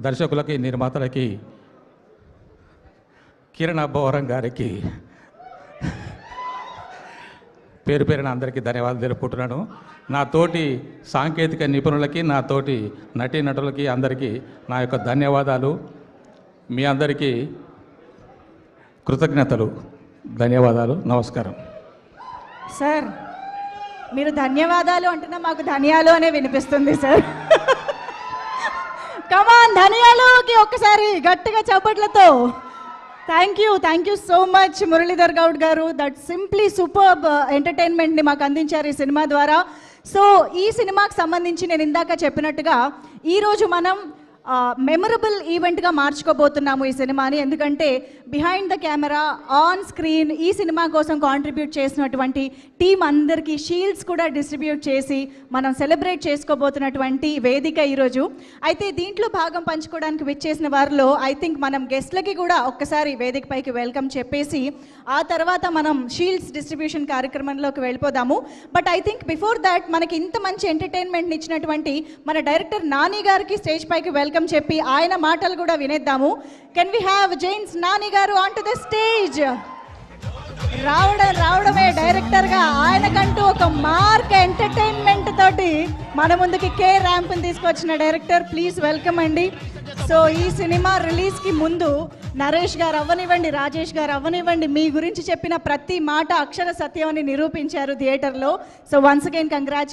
దర్శకులకి నిర్మాతలకి కిరణ్ అబ్బవరం గారికి పేరు పేరున అందరికీ ధన్యవాదాలు తెలుపుకుంటున్నాను. నా తోటి సాంకేతిక నిపుణులకి నా తోటి నటీనటులకి అందరికీ నా యొక్క ధన్యవాదాలు. మీ అందరికీ కృతజ్ఞతలు. ధన్యవాదాలు. నమస్కారం. సార్ మీరు ధన్యవాదాలు అంటున్నా మాకు ధనియాలు అనే వినిపిస్తుంది సార్. కమాన్ ధనియాలుకి ఒక్కసారి గట్టిగా చప్పట్లతో. Thank you thank you so much Muralidhar Goud garu. That simply superb ఎంటర్టైన్మెంట్ని మాకు అందించారు ఈ సినిమా ద్వారా. సో ఈ సినిమాకి సంబంధించి నేను ఇందాక చెప్పినట్టుగా ఈరోజు మనం మెమరబుల్ ఈవెంట్గా మార్చుకోబోతున్నాము ఈ సినిమాని. ఎందుకంటే behind the camera on screen ఈ సినిమా కోసం కాంట్రిబ్యూట్ చేసినటువంటి టీం అందరికీ షీల్డ్స్ కూడా డిస్ట్రిబ్యూట్ చేసి మనం సెలబ్రేట్ చేసుకోబోతున్నటువంటి వేదిక ఈరోజు. అయితే దీంట్లో భాగం పంచుకోవడానికి విచ్చేసిన వారిలో ఐ థింక్ మనం గెస్ట్లకి కూడా ఒక్కసారి వేదిక పైకి వెల్కమ్ చెప్పేసి ఆ తర్వాత మనం షీల్డ్స్ డిస్ట్రిబ్యూషన్ కార్యక్రమంలోకి వెళ్ళిపోదాము. But I think before that మనకి ఇంత మంచి ఎంటర్టైన్మెంట్ ఇచ్చినటువంటి మన డైరెక్టర్ నాని గారికి స్టేజ్ పైకి వెల్కమ్ చెప్పి ఆయన మాటలు కూడా వినేద్దాము. కెన్ వి హ్యావ్ జైన్స్ నాని గారు ఆన్ టు ద స్టేజ్ రావడం రావడమే డైరెక్టర్గా ఆయనకంటూ ఒక మార్క్ ఎంటర్టైన్మెంట్ తోటి మన ముందుకి కే ర్యాంప్ తీసుకొచ్చిన డైరెక్టర్ ప్లీజ్ వెల్కమ్ అండి. సో ఈ సినిమా రిలీజ్కి ముందు నరేష్ గారు అవ్వనివ్వండి రాజేష్ గారు అవ్వనివ్వండి. మీ గురించి చెప్పిన ప్రతి మాట అక్షర సత్యం అని నిరూపించారు థియేటర్లో సో వన్స్ అగైన్ కంగ్రాచు